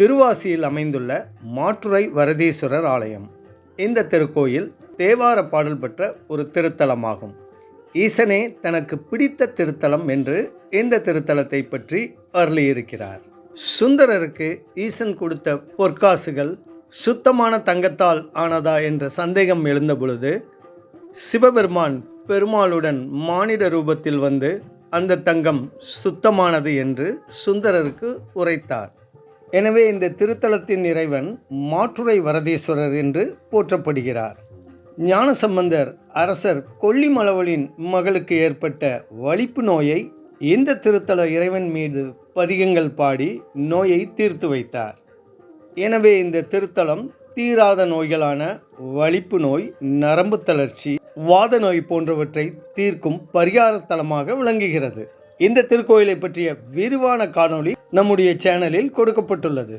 திருவாசியில் அமைந்துள்ள மாற்றுரை வரதீஸ்வரர் ஆலயம். இந்த திருக்கோயில் தேவார பாடல் பெற்ற ஒரு திருத்தலமாகும். ஈசனே தனக்கு பிடித்த திருத்தலம் என்று இந்த திருத்தலத்தை பற்றி அருளியிருக்கிறார். சுந்தரருக்கு ஈசன் கொடுத்த பொற்காசுகள் சுத்தமான தங்கத்தால் ஆனதா என்ற சந்தேகம் எழுந்த பொழுது சிவபெருமான் பெருமாளுடன் மானிட ரூபத்தில் வந்து அந்த தங்கம் சுத்தமானது என்று சுந்தரருக்கு உரைத்தார். எனவே இந்த திருத்தலத்தின் இறைவன் மாற்றுரை வரதீஸ்வரர் என்று போற்றப்படுகிறார். ஞானசம்பந்தர் அரசர் கொல்லிமலவலின் மகளுக்கு ஏற்பட்ட வலிப்பு நோயை இந்த திருத்தல இறைவன் மீது பதிகங்கள் பாடி நோயை தீர்த்து வைத்தார். எனவே இந்த திருத்தலம் தீராத நோய்களான வலிப்பு நோய் நரம்பு தளர்ச்சி வாத நோய் போன்றவற்றை தீர்க்கும் பரிகார தலமாக விளங்குகிறது. இந்த திருக்கோயிலை பற்றிய விரிவான காணொளி நம்முடைய சேனலில் கொடுக்கப்பட்டுள்ளது.